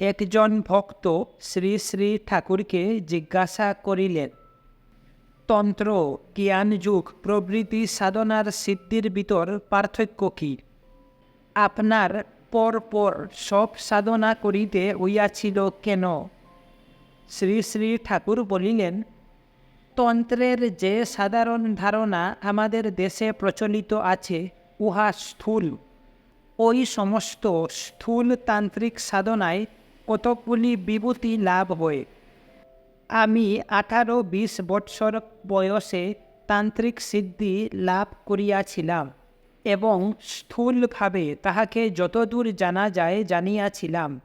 একজন ভক্ত শ্রী শ্রী ঠাকুরকে জিজ্ঞাসা করিলেন, তন্ত্র জ্ঞানযুগ প্রভৃতি সাধনার সিদ্ধির ভিতর পার্থক্য কী? আপনার পর পর সব সাধনা করিতে হইয়াছিল কেন? শ্রী শ্রী ঠাকুর বলিলেন, তন্ত্রের যে সাধারণ ধারণা আমাদের দেশে প্রচলিত আছে, উহা স্থূল। ওই সমস্ত স্থূল তান্ত্রিক সাধনায় কতকগুলি বিভূতি লাভ হয়? আমি আঠারো বিশ বৎসর বয়সে তান্ত্রিক সিদ্ধি লাভ করিয়াছিলাম এবং স্থূলভাবে তাহাকে যতদূর জানা যায় জানিয়াছিলাম।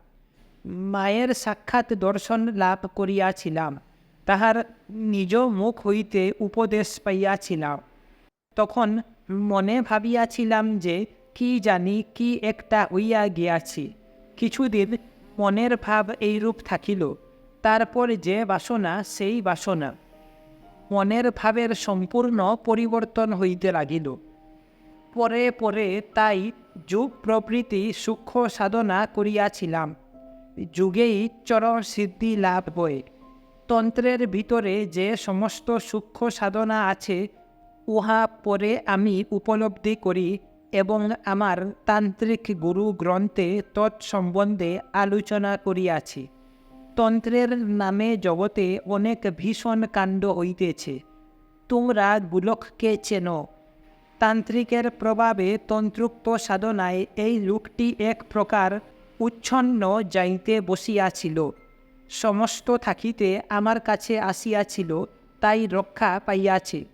মায়ের সাক্ষাৎ দর্শন লাভ করিয়াছিলাম। তাহার নিজ মুখ হইতে উপদেশ পাইয়াছিলাম। তখন মনে ভাবিয়াছিলাম যে, কি জানি কি একটা হইয়া গিয়াছি। কিছুদিন মনের ভাব এইরূপ থাকিল, তারপর যে বাসনা সেই বাসনা। মনের ভাবের সম্পূর্ণ পরিবর্তন হইতে লাগিল। পরে পরে তাই যুগ প্রভৃতি সূক্ষ্ম সাধনা করিয়াছিলাম। যুগেই চরম সিদ্ধি লাভ হয়, তন্ত্রের ভিতরে যে সমস্ত সূক্ষ্ম সাধনা আছে, উহা পরে আমি উপলব্ধি করি এবং আমার তান্ত্রিক গুরু গ্রন্থে তৎসম্বন্ধে আলোচনা করিয়াছি। তন্ত্রের নামে জগতে অনেক ভীষণ কাণ্ড হইতেছে। তোমরা গোলককে চেনো। তান্ত্রিকের প্রভাবে তন্ত্রুক্ত সাধনায় এই লোকটি এক প্রকার উচ্ছন্ন যাইতে বসিয়াছিল। সমস্ত থাকিতে আমার কাছে আসিয়াছিল, তাই রক্ষা পাইয়াছে।